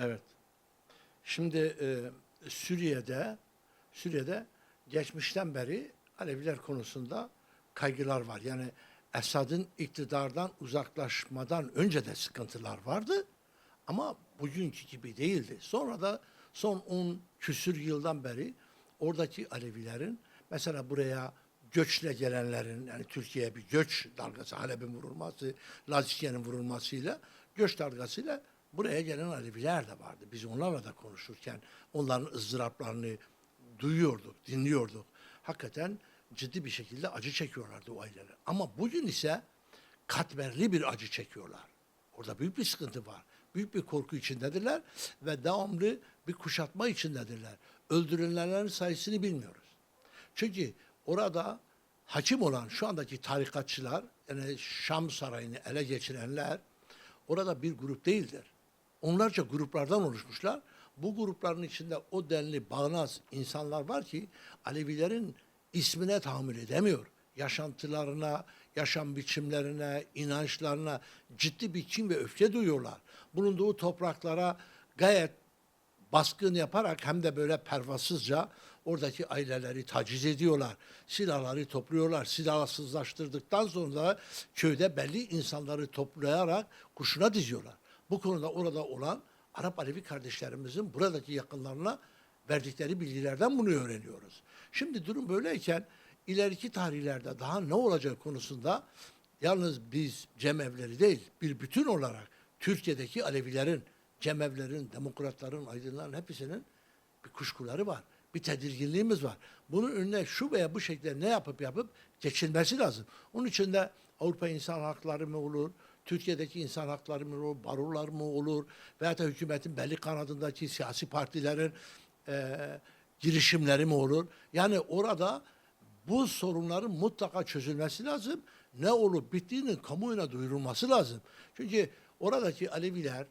Evet. Şimdi e, Suriye'de Suriye'de geçmişten beri Aleviler konusunda kaygılar var. Yani Esad'ın iktidardan uzaklaşmadan önce de sıkıntılar vardı. Ama bugünkü gibi değildi. Sonra da son 10 küsür yıldan beri oradaki Alevilerin mesela buraya göçle gelenlerin yani Türkiye'ye bir göç dalgası, Halep'in vurulması, Lazikiye'nin vurulmasıyla göç dalgasıyla buraya gelen Aleviler de vardı. Biz onlarla da konuşurken onların ızdıraplarını duyuyorduk, dinliyorduk. Hakikaten ciddi bir şekilde acı çekiyorlardı o aileler. Ama bugün ise katmerli bir acı çekiyorlar. Orada büyük bir sıkıntı var. Büyük bir korku içindedirler ve devamlı bir kuşatma içindedirler. Öldürülenlerin sayısını bilmiyoruz. Çünkü orada hakim olan şu andaki tarikatçılar, yani Şam sarayını ele geçirenler orada bir grup değildir. Onlarca gruplardan oluşmuşlar. Bu grupların içinde o denli bağnaz insanlar var ki Alevilerin ismine tahammül edemiyor. Yaşantılarına, yaşam biçimlerine, inançlarına ciddi bir kin ve öfke duyuyorlar. Bulunduğu topraklara gayet baskın yaparak hem de böyle pervasızca oradaki aileleri taciz ediyorlar. Silahları topluyorlar. Silahsızlaştırdıktan sonra köyde belli insanları toplayarak kurşuna diziyorlar. Bu konuda orada olan Arap Alevi kardeşlerimizin buradaki yakınlarına verdikleri bilgilerden bunu öğreniyoruz. Şimdi durum böyleyken ileriki tarihlerde daha ne olacak konusunda yalnız biz cemevleri değil bir bütün olarak Türkiye'deki Alevilerin, cemevlerin, demokratların, aydınların hepsinin bir kuşkuları var. Bir tedirginliğimiz var. Bunun önüne şu veya bu şekilde ne yapıp yapıp geçilmesi lazım. Onun için de Avrupa İnsan Hakları mı olur, Türkiye'deki insan hakları mı olur, barolar mı olur veya da hükümetin belli kanadındaki siyasi partilerin eee girişimleri mi olur? Yani orada bu sorunların mutlaka çözülmesi lazım. Ne olup bittiğinin kamuoyuna duyurulması lazım. Çünkü oradaki Aleviler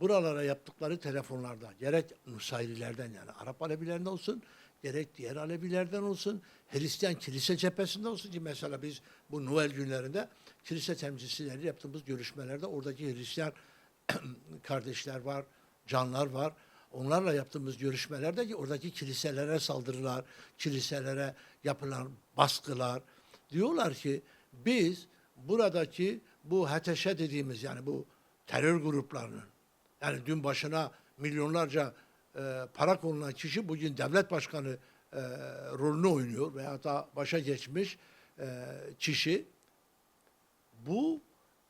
buralara yaptıkları telefonlarda gerek Nusayrilerden yani Arap Alevilerinden olsun gerek diğer Alevilerden olsun Hristiyan kilise cephesinde olsun ki mesela biz bu Noel günlerinde kilise temsilcileri yaptığımız görüşmelerde oradaki Hristiyan kardeşler var, canlar var. Onlarla yaptığımız görüşmelerde ki oradaki kiliselere saldırılar, kiliselere yapılan baskılar diyorlar ki biz buradaki bu HTŞ dediğimiz yani bu terör gruplarının yani dün başına milyonlarca e, para konulan kişi bugün devlet başkanı e, rolünü oynuyor veya da başa geçmiş e, kişi bu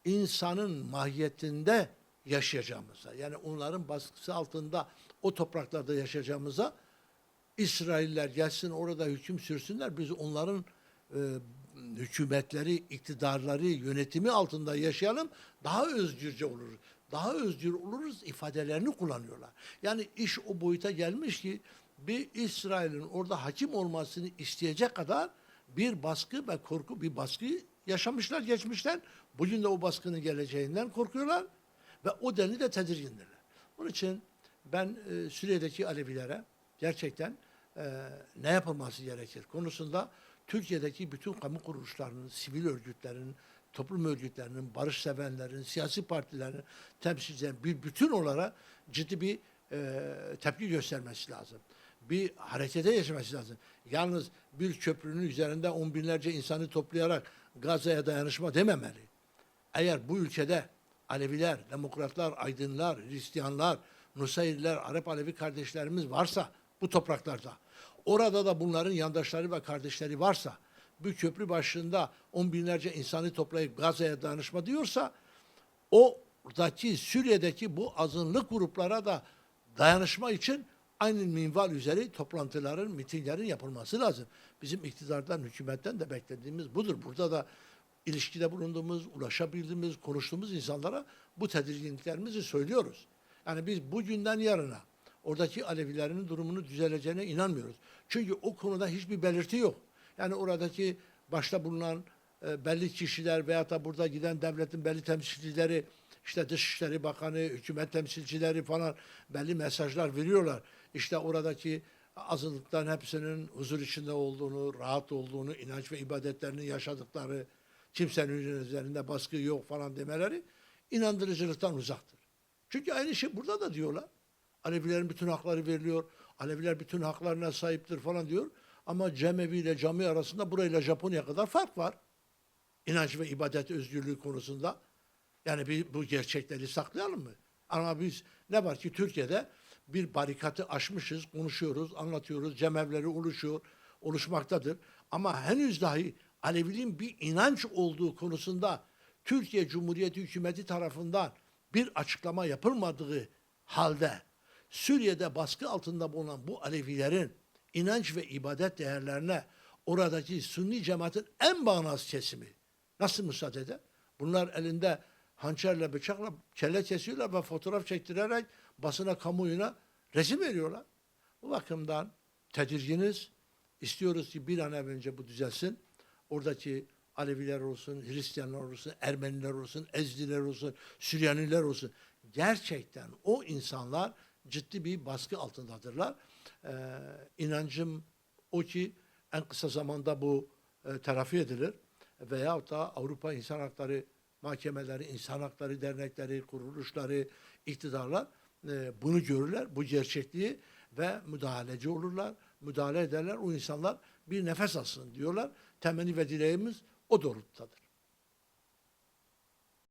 insanın mahiyetinde yaşayacağımıza yani onların baskısı altında o topraklarda yaşayacağımıza İsrailler gelsin orada hüküm sürsünler biz onların e, hükümetleri, iktidarları, yönetimi altında yaşayalım daha özgürce oluruz. Daha özgür oluruz ifadelerini kullanıyorlar. Yani iş o boyuta gelmiş ki bir İsrail'in orada hakim olmasını isteyecek kadar bir baskı ve korku, bir baskı yaşamışlar, geçmişler. Bugün de o baskının geleceğinden korkuyorlar ve o denli de tedirgindirler. Onun için ben e, Suriye'deki Alevilere gerçekten e, ne yapılması gerekir konusunda Türkiye'deki bütün kamu kuruluşlarının, sivil örgütlerinin, toplum örgütlerinin, barış sevenlerin, siyasi partilerin temsilcilerin bir bütün olarak ciddi bir e, tepki göstermesi lazım. Bir harekete geçmesi lazım. Yalnız bir köprünün üzerinde on binlerce insanı toplayarak Gazze'ye dayanışma dememeli. Eğer bu ülkede Aleviler, demokratlar, aydınlar, Hristiyanlar, Nusayriler, Arap Alevi kardeşlerimiz varsa bu topraklarda, orada da bunların yandaşları ve kardeşleri varsa, bir köprü başında on binlerce insanı toplayıp Gazze'ye danışma diyorsa, oradaki Suriye'deki bu azınlık gruplara da dayanışma için aynı minval üzeri toplantıların, mitinglerin yapılması lazım. Bizim iktidardan, hükümetten de beklediğimiz budur. Burada da ilişkide bulunduğumuz, ulaşabildiğimiz, konuştuğumuz insanlara bu tedirginliklerimizi söylüyoruz. Yani biz bugünden yarına oradaki Alevilerin durumunu düzeleceğine inanmıyoruz. Çünkü o konuda hiçbir belirti yok. Yani oradaki başta bulunan e, belli kişiler veya da burada giden devletin belli temsilcileri, işte Dışişleri Bakanı, hükümet temsilcileri falan belli mesajlar veriyorlar. İşte oradaki azınlıkların hepsinin huzur içinde olduğunu, rahat olduğunu, inanç ve ibadetlerini yaşadıkları, kimsenin üzerinde baskı yok falan demeleri inandırıcılıktan uzaktır. Çünkü aynı şey burada da diyorlar. Alevilerin bütün hakları veriliyor. Aleviler bütün haklarına sahiptir falan diyor. Ama Cemevi ile Cami arasında burayla Japonya kadar fark var. İnanç ve ibadet özgürlüğü konusunda. Yani bir, bu gerçekleri saklayalım mı? Ama biz ne var ki Türkiye'de bir barikatı aşmışız, konuşuyoruz, anlatıyoruz, cemevleri oluşuyor, oluşmaktadır. Ama henüz dahi Aleviliğin bir inanç olduğu konusunda Türkiye Cumhuriyeti hükümeti tarafından bir açıklama yapılmadığı halde Suriye'de baskı altında bulunan bu Alevilerin inanç ve ibadet değerlerine oradaki Sünni cemaatin en bağnaz kesimi nasıl müsaade eder? Bunlar elinde hançerle bıçakla kelle kesiyorlar ve fotoğraf çektirerek basına kamuoyuna resim veriyorlar. Bu bakımdan tedirginiz. İstiyoruz ki bir an evvel bu düzelsin. Oradaki Aleviler olsun, Hristiyanlar olsun, Ermeniler olsun, Ezdiler olsun, Süryaniler olsun. Gerçekten o insanlar ciddi bir baskı altındadırlar. Ee, inancım o ki en kısa zamanda bu e, telafi edilir. Veyahut da Avrupa İnsan Hakları Mahkemeleri, İnsan Hakları Dernekleri, kuruluşları, iktidarlar e, bunu görürler, bu gerçekliği ve müdahaleci olurlar, müdahale ederler. O insanlar bir nefes alsın diyorlar. Temenni ve dileğimiz o doğrultudadır.